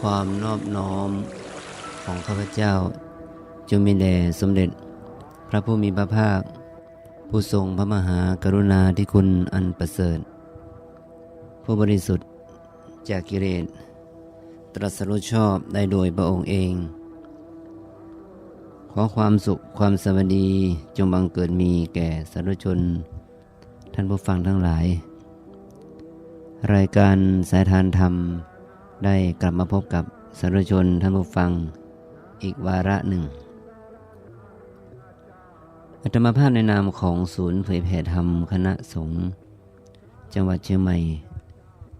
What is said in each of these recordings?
ความนอบน้อมของข้าพเจ้าจงมีแด่สมเด็จ พระผู้มีพระภาค ผู้ทรงพระมหากรุณาธิคุณอันประเสริฐ ผู้บริสุทธิ์จากกิเลสตรัสรู้ชอบได้โดยพระองค์เอง ขอความสุขความสวัสดีจงบังเกิดมีแก่สาธุชน ท่านผู้ฟังทั้งหลาย รายการสายทานธรรม ได้กลับมาพบกับสาธุชนท่านผู้ฟังอีกวาระหนึ่งอัตมาภาพในนามของศูนย์เผยแผ่ธรรมคณะสงฆ์จังหวัดเชียงใหม่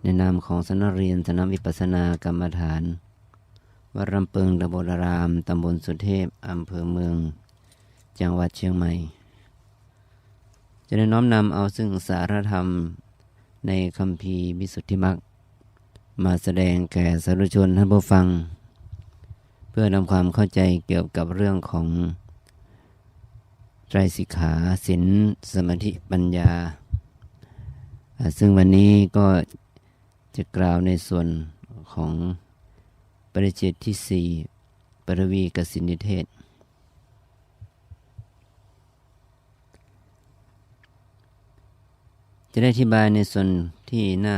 ในนามของสนักเรียนสนามวิปัสสนากรรมฐานวัดรำเปิงตำบลรามตำบลสุเทพอำเภอเมือง จังหวัดเชียงใหม่ จะได้น้อมนำเอาซึ่งสารธรรมในคำพีวิสุทธิมัก มาแสดงแก่สาธุชนท่านผู้ฟัง เพื่อนำความเข้าใจเกี่ยวกับเรื่องของไตรสิกขาศีลสมาธิปัญญา ซึ่งวันนี้ก็จะกล่าวในส่วนของปริเจตที่สี่ปรวีกสินิเทศ จะได้อธิบายในส่วนที่หน้า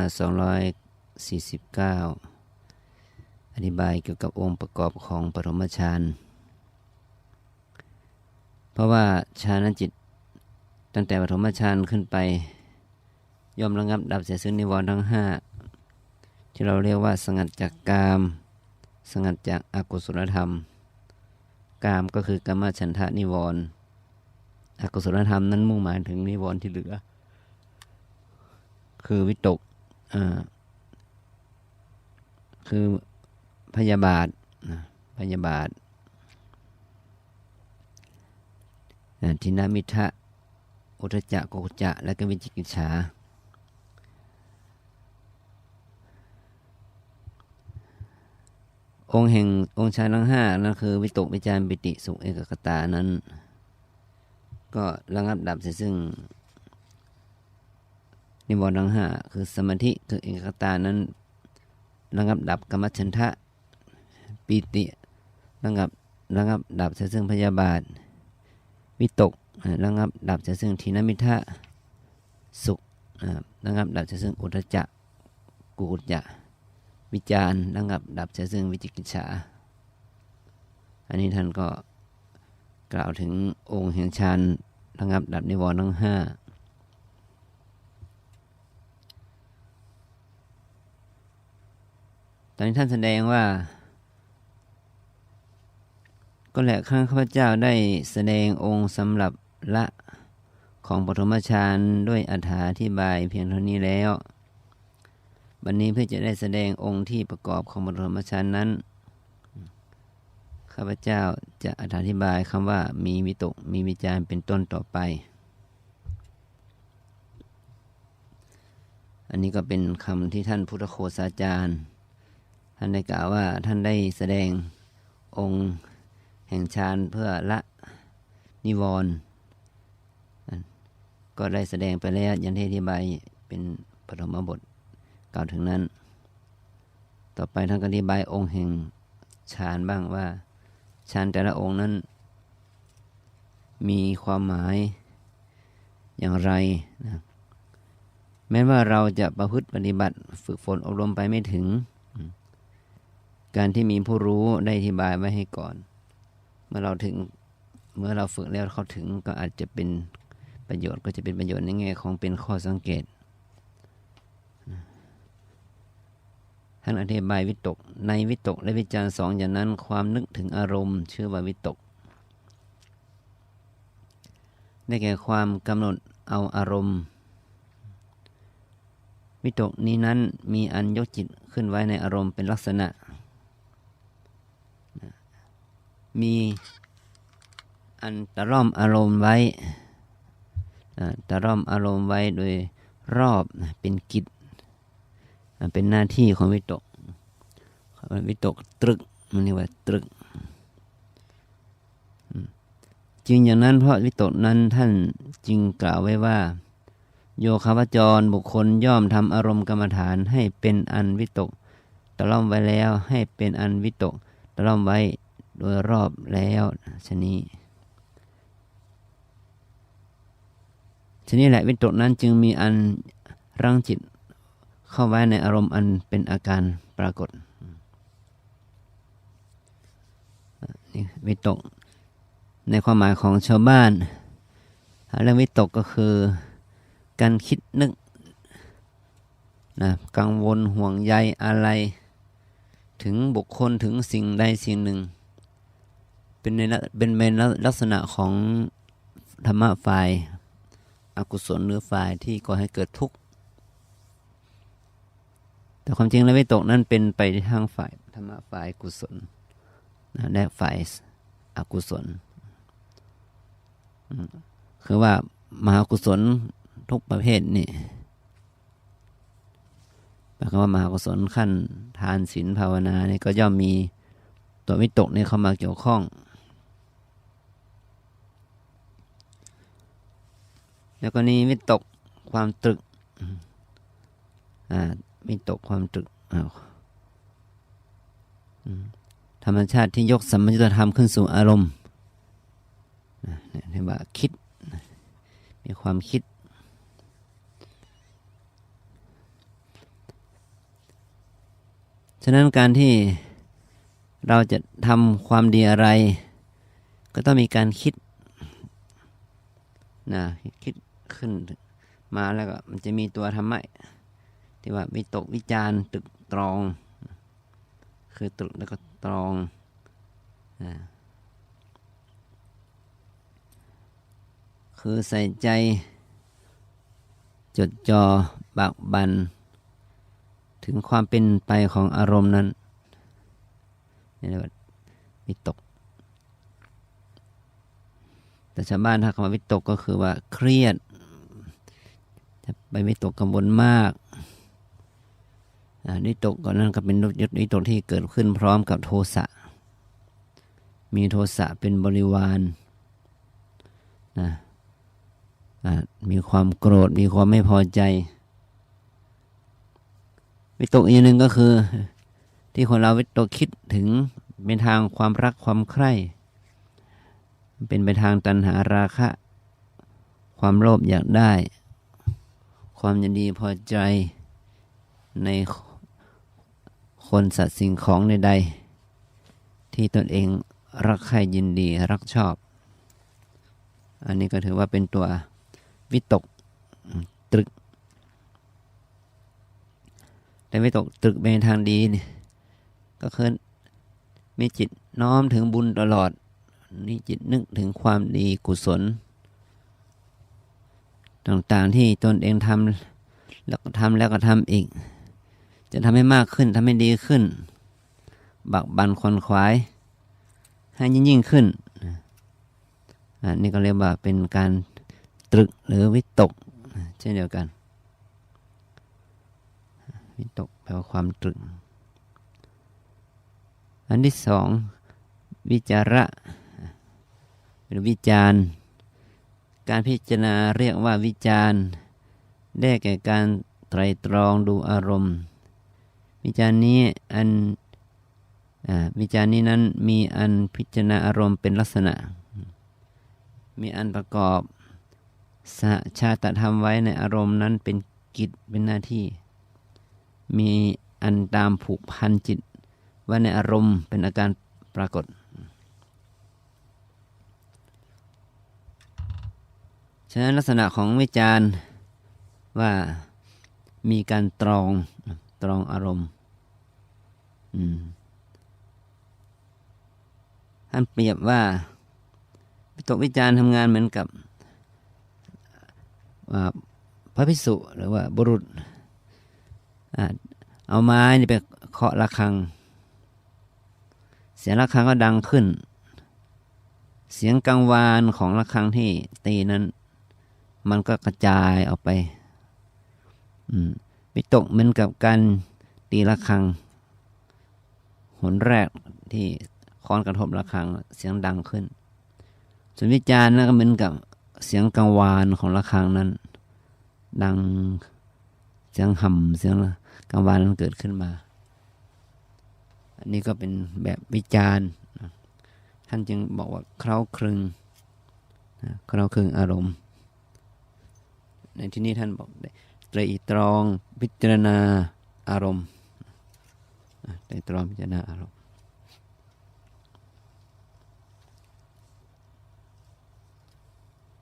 49 อธิบายเกี่ยวกับองค์ประกอบของปฐมฌาน เพราะว่าฌานจิตตั้งแต่ปฐมฌานขึ้นไป ย่อมระงับดับเสียซึ่งนิวรณ์ทั้งห้าที่เราเรียกว่าสงัดจากกาม สงัดจากอากุศลธรรม กามก็คือกรรมฉันทะนิวรณ์อกุศลธรรมนั้นมุ่งหมายถึงนิวรณ์ที่เหลือ คือวิตกอ่า คือพยาบาทพยาบาททินามิทะอุทจจะโกจจะ และก็วิจิกิจฉาองค์แห่งองค์ชายทั้งห้านั่นคือ วิตกวิจารปิติสุขเอกกตานั้น ก็ระงับดับเสียซึ่ง นิวรณ์ทั้งห้าคือสมาธิคือเอกกตานั้น ระงับดับกรรมฉันทะปีติระงับระงับดับเสียซึ่งพยาบาท วิตกระงับดับเสียซึ่งทีนมิทะสุขระงับดับเสียซึ่งอุทจจะกุกุจจะวิจารระงับดับเสียซึ่งวิจิกิจฉาอันนี้ท่านก็กล่าวถึงองค์แห่งฌานระงับดับนิวรณ์ทั้งห้า ต อนนี้ท่านแสดงว่า ก็แหละข้าข้าพเจ้าได้แสดงองค์สำหรับละของปฐมฌานด้วยอธิบายเพียงเท่านี้แล้ว วันนี้เพื่อจะได้แสดงองค์ที่ประกอบของปฐมฌานนั้นข้าพเจ้าจะอธิบายคำว่ามีวิตกมีวิจาร์เป็นต้นต่อไป อันนี้ก็เป็นคำที่ท่านพุทธโคสาจารย์ ท่านได้กล่าวว่าท่านได้แสดงองค์แห่งฌานเพื่อละนิวรณ์ก็ได้แสดงไปแล้วยันเที่อธิบายเป็นปฐมบทกล่าวถึงนั้น ต่อไปท่านก็อธิบายองค์แห่งฌานบ้างว่าฌานแต่ละองค์นั้น มีความหมายอย่างไรนะแม้ว่าเราจะประพฤติปฏิบัติฝึกฝนอบรมไปไม่ถึง การที่มีผู้รู้ได้อธิบายไว้ให้ก่อน เมื่อเราถึงเมื่อเราฝึกแล้วเข้าถึงก็อาจจะเป็นประโยชน์ก็จะเป็นประโยชน์ในแง่ของเป็นข้อสังเกตท่านอธิบายวิตก ในวิตกและวิจารณสองอย่างนั้น ความนึกถึงอารมณ์ ชื่อว่าวิตก ได้แก่ความกำหนดเอาอารมณ์ วิตกนี้นั้นมีอันยกจิตขึ้นไว้ในอารมณ์เป็นลักษณะ มีอันตะร่อมอารมณ์ไว้อ่าตะร่อมอารมณ์ไว้โดยรอบเป็นกิจเป็นหน้าที่ของวิตกวิตกตรึกมันเรียกว่าตรึกจึงอย่างนั้นเพราะวิตกนั้นท่านจึงกล่าวไว้ว่า โยคาวจรบุคคลย่อมทำอารมณ์กรรมฐานให้เป็นอันวิตกตะล่อมไว้แล้วให้เป็นอันวิตกตะล่อมไว้ โดยรอบแล้วชนี้ชนี้แหละวิตกนั้นจึงมีอันรังจิตเข้าไว้ในอารมณ์อันเป็นอาการปรากฏนี่วิตกในความหมายของชาวบ้าน เรื่องวิตกก็คือการคิดนึกนะกังวลห่วงใยอะไร ถึงบุคคลถึงสิ่งใดสิ่งหนึ่ง เป็นในเป็นในลักษณะของธรรมะฝ่ายอกุศลหรือฝ่ายที่ก่อให้เกิดทุกข์แต่ความจริงแล้ววิตกนั้นเป็นไปทางฝ่ายธรรมะฝ่ายกุศลและฝ่ายอกุศล คือว่ามหากุศลทุกประเภทนี่แปลว่ามหากุศลขั้นทานศีลภาวนานี่ก็ย่อมมีตัววิตกนี่เข้ามาเกี่ยวข้อง แล้วก็นี้วิตกความตรึกอ่าวิตกความตรึกอ้าวธรรมชาติที่ยกสัมมยุตธรรมขึ้นสู่อารมณ์เรียกว่าคิด มีความคิด ฉะนั้นการที่เราจะทำความดีอะไร ก็ต้องมีการคิดนะคิด ขึ้นมาแล้วก็มันจะมีตัวธรรมะที่ว่าวิตกวิจารตึกตรอง คือตรึกแล้วก็ตรองอคือใส่ใจ จดจอบักบัน ถึงความเป็นไปของอารมณ์นั้นนี่เรียกว่าวิตก แต่ชาวบ้านถ้าคำว่าวิตกก็คือว่าเครียด จะไปวิตกกังวลมากวิตกก่อนนั้นก็เป็นวิตกที่เกิดขึ้นพร้อมกับโทสะ มีโทสะเป็นบริวารนะมีความโกรธ มีความไม่พอใจ วิตกอีกหนึ่งก็คือ ที่คนเราวิตกคิดถึงเป็นทางความรักความใคร่ เป็นไปทางตัณหาราคะ ความโลภอยากได้ ความยินดีพอใจในคนสัตว์สิ่งของใดๆที่ตนเองรักใคร่ยินดีรักชอบ อันนี้ก็ถือว่าเป็นตัววิตกตรึก แต่วิตกตรึกไปในทางดีนี่ก็คือมีจิตน้อมถึงบุญตลอดนี่จิตนึกถึงความดีกุศล ต่างๆที่ตนเองทำแล้วก็ทำแล้วก็ทำอีก จะทำให้มากขึ้นทำให้ดีขึ้น บักบันควนควาย ให้ยิ่งยิ่งขึ้นอันนี้ก็เรียกว่าเป็นการตรึกหรือวิตกเช่นเดียวกัน วิตกแปลว่าความตรึก อันที่สองวิจาระเป็นวิจาร การพิจารณาเรียกว่าวิจารได้แก่การไตรตรองดูอารมณ์ วิจารนี้อันวิจารนี้นั้นมีอันพิจารณาอารมณ์เป็นลักษณะ มีอันประกอบสหชาตธรรมไว้ในอารมณ์นั้นเป็นกิจเป็นหน้าที่ มีอันตามผูกพันจิตไว้ในอารมณ์เป็นอาการปรากฏ ฉะนั้นลักษณะของวิจารณ์ว่ามีการตรองตรองอารมณ์ท่านเปรียบว่าวิตกวิจารณ์ทำงานเหมือนกับพระพิสุหรือว่าบุรุษ เอาไม้ไปเคาะระฆัง เสียงระฆังก็ดังขึ้น เสียงกังวานของระฆังที่ตีนั้น มันก็กระจายออกไปวิตกเหมือนกับการตีระฆัง หนแรกที่ค้อนกระทบระฆังเสียงดังขึ้น ส่วนวิจารณ์นั่นก็เหมือนกับเสียงกังวานของระฆังนั้น ดังเสียงห่ำเสียงกังวานนั้นเกิดขึ้นมา อันนี้ก็เป็นแบบวิจารณ์ท่านจึงบอกว่าเคล้าคลึงเคล้าคลึงอารมณ์ ในที่นี้ท่านบอกไตรตรองพิจารณาอารมณ์ตรตรองพิจารณาอารมณ์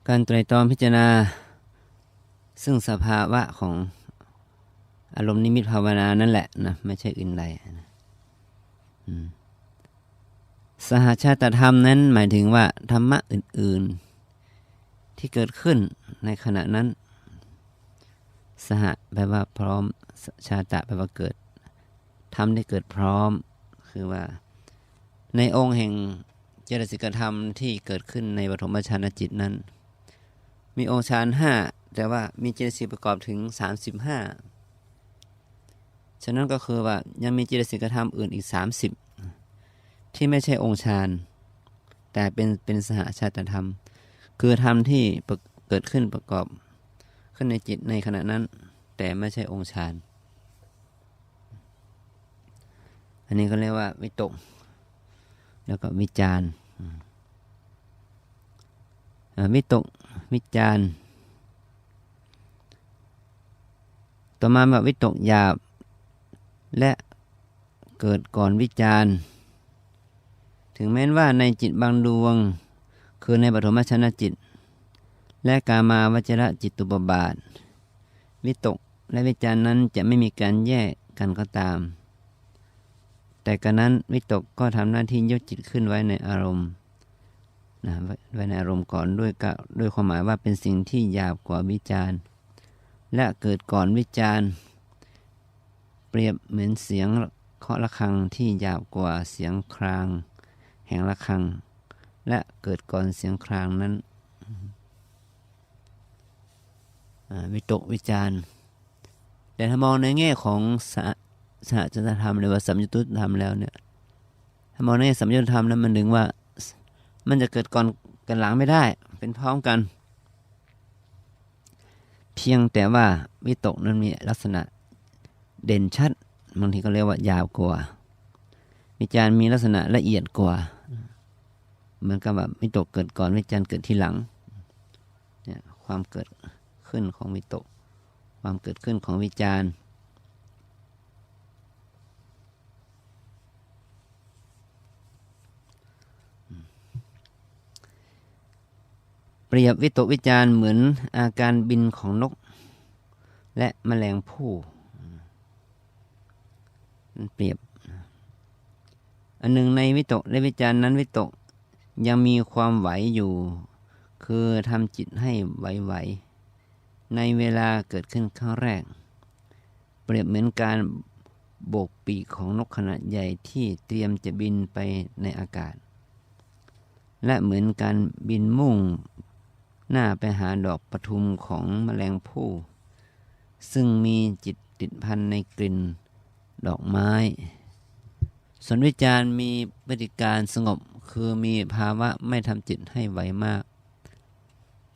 การไตรตรองพิจารณา ซึ่งสภาวะของอารมณ์นิมิตภาวนานั่นแหละนะไม่ใช่อื่นใดนะสหชาตธรรมนั้นหมายถึงว่า ธรรมะอื่น ๆ ที่เกิดขึ้นในขณะนั้น สหแปลว่าพร้อม ชาตะแปลว่าเกิดธรรมที่เกิดพร้อม คือว่า ในองค์แห่งเจตสิกธรรมที่เกิดขึ้นในปฐมฌานจิตนั้น มีองค์ฌานห้าแต่ว่ามีเจตสิกประกอบถึง 35 ฉะนั้นก็คือว่ายังมีเจตสิกธรรมอื่นอีก 30 ที่ไม่ใช่องค์ฌานแต่เป็นเป็นสหชาตธรรม คือธรรมที่เกิดขึ้นประกอบ ขึ้นในจิตในขณะนั้น แต่ไม่ใช่องค์ฌาน อันนี้ก็เรียกว่าวิตก แล้วก็วิจารวิตกวิจารต่อมาแบบวิตกหยาบ และเกิดก่อนวิจารถึงแม้นว่าในจิตบางดวง คือในปฐมชนะจิต และกามาวจระจิตตุปบาท วิตกและวิจารณ์นั้นจะไม่มีการแยกกันก็ตาม แต่กระนั้นวิตกก็ทำหน้าที่ยกจิตขึ้นไว้ในอารมณ์นะไว้ในอารมณ์ก่อนด้วยกด้วยความหมายว่าเป็นสิ่งที่หยาบกว่าวิจารณ์และเกิดก่อนวิจารณ์เปรียบเหมือนเสียงเคาะระฆังที่หยาบกว่าเสียงคราง แห่งระฆัง และเกิดก่อนเสียงครางนั้น วิตกวิจารณ์ แต่ถ้ามองในแง่ของสสหจตธรรมหรือว่าสัมยุตธรรมแล้วเนี่ยถ้ามองในสัมยุตธรรมนั้นมันถึงว่ามันจะเกิดก่อนกันหลังไม่ได้ เป็นพร้อมกัน เพียงแต่ว่าวิตกนั้นมีลักษณะเด่นชัดบางทีก็เรียกว่ายาวกว่า วิจาร์มีลักษณะละเอียดกว่ามือนกับแบบวิตกเกิดก่อนวิจาร์เกิดที่หลังเนี่ยความเกิด ขึ้นของวิตก ความเกิดขึ้นของวิจารณ์เปรียบวิตกวิจารเหมือนอาการบินของนก และแมลงผู้เปรียบ อันหนึ่งในวิตกและวิจารนั้นวิตกยังมีความไหวอยู่ คือทำจิตให้ไหวๆ ในเวลาเกิดขึ้นครั้งแรก เปรียบเหมือนการโบกปีกของนกขนาดใหญ่ที่เตรียมจะบินไปในอากาศ และเหมือนการบินมุ่งหน้าไปหาดอกปทุมของแมลงผู้ ซึ่งมีจิตติดพันในกลิ่นดอกไม้ส่วนวิจารมีพฤติการสงบคือมีภาวะไม่ทำจิตให้ไหวมาก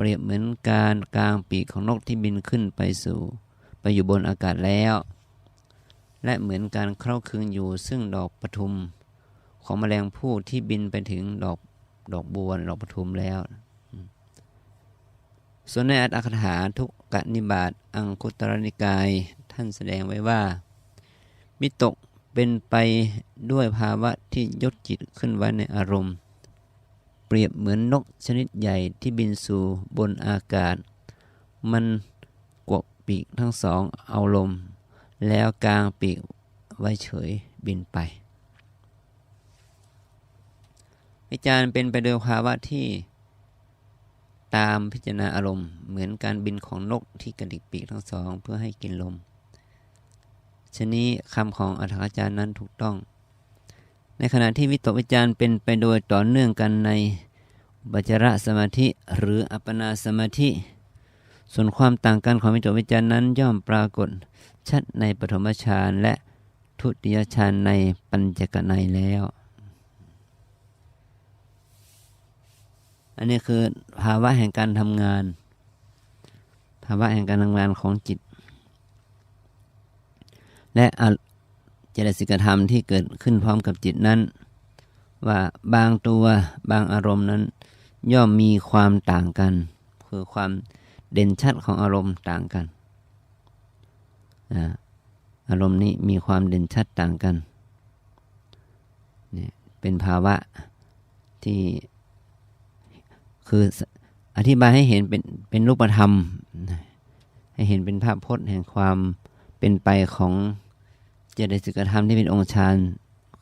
เปรียบเหมือนการกลางปีกของนกที่บินขึ้นไปสู่ ไปอยู่บนอากาศแล้ว และเหมือนการเข้าคืนอยู่ซึ่งดอกปทุม ของแมลงผู้ที่บินไปถึงดอกดอกบัวดอกปทุมแล้ว ส่วนในอัตถกถาทุกกนิบาตอังคุตรนิกายท่านแสดงไว้ว่ามิตกเป็นไปด้วยภาวะที่ยกจิตขึ้นไว้ในอารมณ์ เปรียบเหมือนนกชนิดใหญ่ที่บินสู่บนอากาศ มันกวกปีกทั้งสองเอาลม แล้วกลางปีกไว้เฉยบินไป วิจารณ์เป็นไปโดยภาวะที่ตามพิจารณาอารมณ์ เหมือนการบินของนกที่กระดิกปีกทั้งสอง เพื่อให้กินลมชนี้คำของอัธอาจารย์นั้นถูกต้อง ในขณะที่วิตกวิจารเป็นไปโดยต่อเนื่องกันในบัจระสมาธิหรืออัปปนาสมาธิ ส่วนความต่างกันของวิตกวิจารนั้นย่อมปรากฏชัดในปฐมฌานและทุติยฌานในปัญจกนัยแล้ว อันนี้คือภาวะแห่งการทำงาน ภาวะแห่งการทำงานของจิต และ เจตสิกธรรมที่เกิดขึ้นพร้อมกับจิตนั้น ว่าบางตัวบางอารมณ์นั้น ย่อมมีความต่างกัน คือความเด่นชัดของอารมณ์ต่างกันอาอารมณ์นี้มีความเด่นชัดต่างกันเนี่ยเป็นภาวะที่คืออธิบายให้เห็นเป็นเป็นรูปธรรม ให้เห็นเป็นภาพพจน์แห่งความเป็นไปของ เจตสิกธรรมที่เป็นองค์ฌาน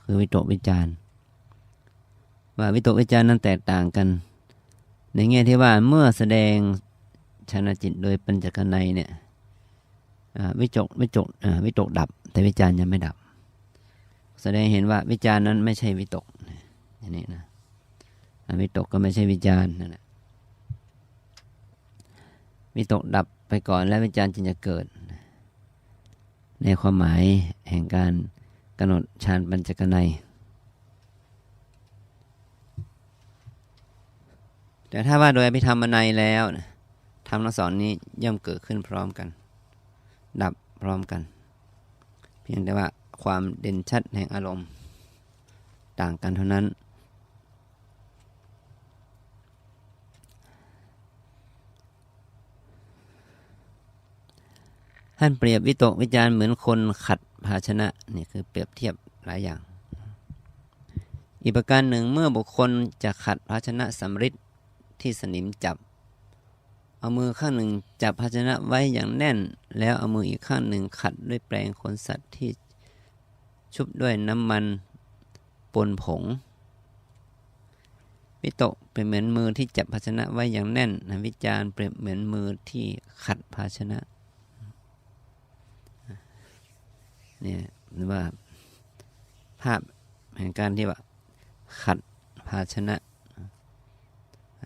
คือวิตกวิจารว่าวิตกวิจารนั้นแตกต่างกัน ในแง่ที่ว่าเมื่อแสดงชนะจิตโดยปัญจกนัยเนี่ยวิจกวิจกวิตกดับ แต่วิจารยังไม่ดับ แสดงเห็นว่าวิจารนั้นไม่ใช่วิตกอย่างนี้นะวิตกก็ไม่ใช่วิจารนั่นแหละวิตกดับไปก่อนแล้ววิจารจึงจะเกิด ในความหมายแห่งการกำหนดฌานปัญจกนัย แต่ถ้าว่าโดยอภิธรรมนัยแล้วนะธรรมทั้งสองนี้ย่อมเกิดขึ้นพร้อมกัน ดับพร้อมกัน เพียงแต่ว่าความเด่นชัดแห่งอารมณ์ ต่างกันเท่านั้น ท่านเปรียบวิตกวิจารเหมือนคนขัดภาชนะนี่คือเปรียบเทียบหลายอย่าง อีกประการหนึ่งเมื่อบุคคลจะขัดภาชนะสำริดที่สนิมจับ เอามือข้างหนึ่งจับภาชนะไว้อย่างแน่น แล้วเอามืออีกข้างหนึ่งขัดด้วยแปรงขนสัตว์ที่ชุบด้วยน้ำมันปนผงวิตกเป็นเหมือนมือที่จับภาชนะไว้อย่างแน่นนะวิจารเปรียบเหมือนมือที่ขัดภาชนะ เนี่ยหรือว่าภาพแห่งการที่ว่า ขัดภาชนะ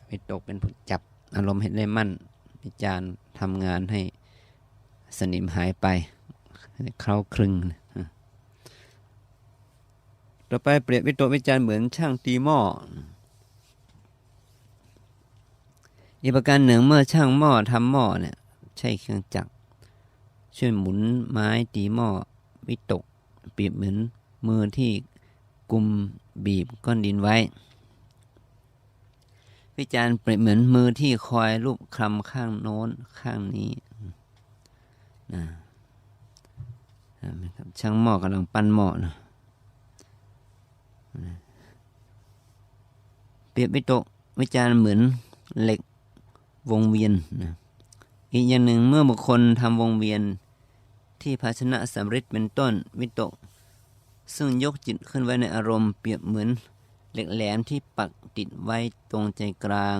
วิตกเป็นผู้จับอารมณ์เห็นได้มั่นวิจารณ์ทำงานให้สนิมหายไปเคล้าคลึง ต่อไปเปรียบวิตกวิจารณ์เหมือนช่างตีหม้ออีกประการหนึ่งเมื่อช่างหม้อทำหม้อเนี่ยใช้เครื่องจักรช่วยหมุนไม้ตีหม้อ วิตกเปรียบเหมือนมือที่กุมบีบก้อนดินไว้ วิจารณ์เปรียบเหมือนมือที่คอยรูปคลำข้างโน้นข้างนี้นะช่างหม้อกำลังปั้นหม้อนะเปรียบวิตกวิจารณ์เหมือนเหล็กวงเวียนนะอีกอย่างหนึ่งเมื่อบุคคลทำวงเวียน ที่ภาชนะสำริดเป็นต้นวิตก ซึ่งยกจิตขึ้นไว้ในอารมณ์เปรียบเหมือนเหล็กแหลมที่ปักติดไว้ตรงใจกลาง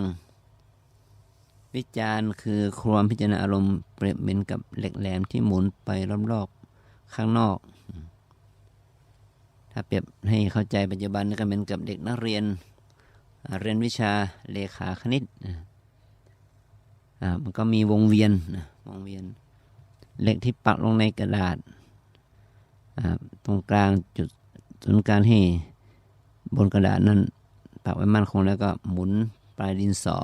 วิจารณ์คือความพิจารณาอารมณ์เปรียบเหมือนกับเหล็กแหลมที่หมุนไปรอบๆข้างนอก ถ้าเปรียบให้เข้าใจปัจจุบันก็เหมือนกับเด็กนักเรียน เรียนวิชาเลขาคณิตมันก็มีวงเวียนวงเวียน เหล็กที่ปักลงในกระดาษ ตรงกลางจุดศูนย์กลางให้บนกระดาษนั้นปักไว้มั่นคงแล้วก็หมุนปลายดินสอ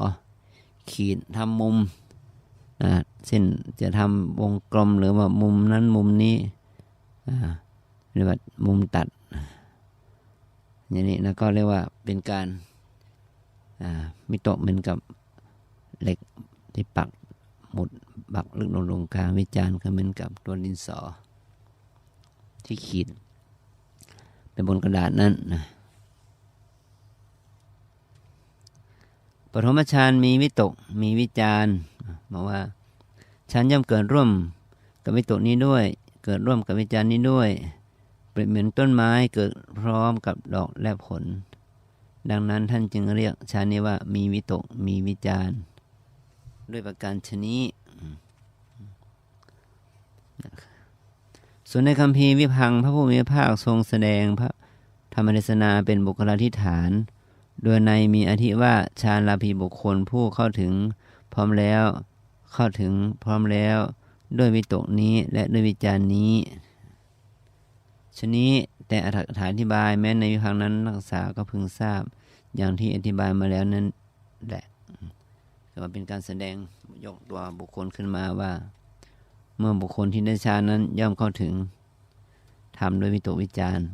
ขีดทำมุมเช่นจะทำวงกลมหรือว่ามุมนั้นมุมนี้เรียกว่ามุมตัด อย่างนี้นะก็เรียกว่าเป็นการมิโตะเหมือนกับเหล็กที่ปักหมุด บักลึกลงลงกลางวิจารณ์ก็เหมือนกับตัวดินสอ ที่ขีดเป็นบนกระดาษนั้นนะปฐมฌานมีวิตกมีวิจารณ์บอกว่าฌานย่อมเกิดร่วมกับวิตกนี้ด้วย เกิดร่วมกับวิจารณ์นี้ด้วยเปรียบเหมือนต้นไม้เกิดพร้อมกับดอกและผล ดังนั้นท่านจึงเรียกฌานนี้ว่ามีวิตกมีวิจารณ์ ด้วยประการชนี้ ส่วนในคำพีวิพังพระผู้มีพระภาคทรงแสดงพระธรรมเทศนาเป็นบุคลาธิฐาน โดยในมีอธิว่าชาลาภีบุคคลผู้เข้าถึงพร้อมแล้วเข้าถึงพร้อมแล้วด้วยวิตกนี้และด้วยวิจารณ์นี้ชนี้แต่อธิบายแม้ในวิพังนั้นนักศึกษาก็พึงทราบอย่างที่อธิบายมาแล้วนั้นแหละก็เป็นการแสดงยกตัวบุคคลขึ้นมาว่า เมื่อบุคคลที่ได้ฌานนั้นย่อมเข้าถึงทำด้วยวิตกวิจารณ์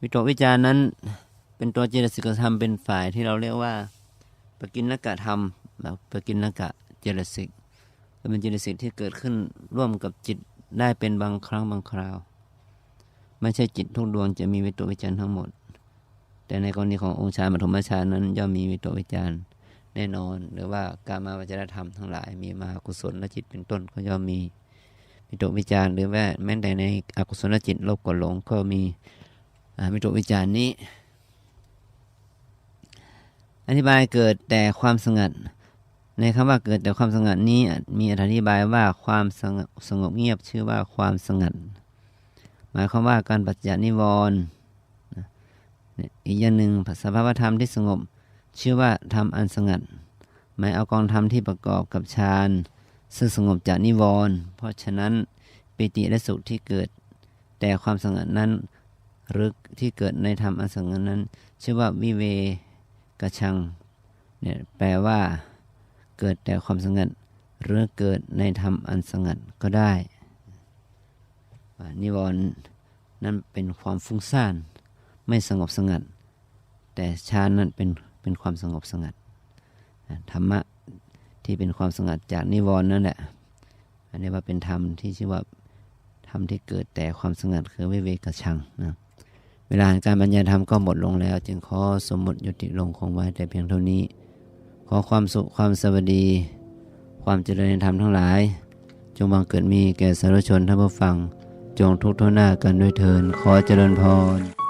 วิตกวิจารณ์นั้น เป็นตัวเจตสิกธรรมเป็นฝ่ายที่เราเรียกว่าปกินนกะธรรมแบบปกินนกะเจตสิกเป็นเจตสิกที่เกิดขึ้นร่วมกับจิตได้เป็นบางครั้งบางคราว ไม่ใช่จิตทุกดวงจะมีวิตกวิจารณ์ทั้งหมด แต่ในกรณีขององค์ฌานปฐมฌานนั้นย่อมมีวิตกวิจารณ์ แน่นอน หรือว่าการมาวจรธรรมทั้งหลาย มีมหากุศลและจิตเป็นต้นก็ย่อมมีวิตกวิจารณ์หรือว่าแม้แต่ในอกุศลจิตโลภกดหลงก็มีอ่าวิตกวิจารณ์นี้ อธิบายเกิดแต่ความสงัด ในคำว่าเกิดแต่ความสงัดนี้มีอธิบายว่าความสงบสงบเงียบชื่อว่าความสงัด หมายความว่าการปัจจานิวรณ์อีกอย่างหนึ่งสภาวธรรมที่สงบ ชื่อว่าธรรมอันสงัด หมายเอากองธรรมที่ประกอบกับฌานซึ่งสงบจากนิวรณ์เพราะฉะนั้นปิติและสุขที่เกิด แต่ความสงัดนั้นหรือที่เกิดในธรรมอันสงัดนั้น ชื่อว่าวิเวกชังเนี่ยแปลว่า เกิดแต่ความสงัด หรือเกิดในธรรมอันสงัดก็ได้นิวรณ์นั้นเป็นความฟุ้งซ่าน ไม่สงบสงัด แต่ฌานนั้นเป็น เป็นความสงบสงัดธรรมะที่เป็นความสงัดจากนิวรณ์นั่นแหละอันนี้ว่าเป็นธรรมที่ชื่อว่าธรรมที่เกิดแต่ความสงัดคือวิเวกชังนะเวลาการบรรยายธรรมก็หมดลงแล้ว จึงขอสมมติยุติลงคงไว้แต่เพียงเท่านี้ ขอความสุขความสวัสดี ความเจริญในธรรมทั้งหลาย จงบังเกิดมีแก่สาธุชนท่านผู้ฟัง จงทุกข์ทนหน้ากันด้วยเทินขอเจริญพร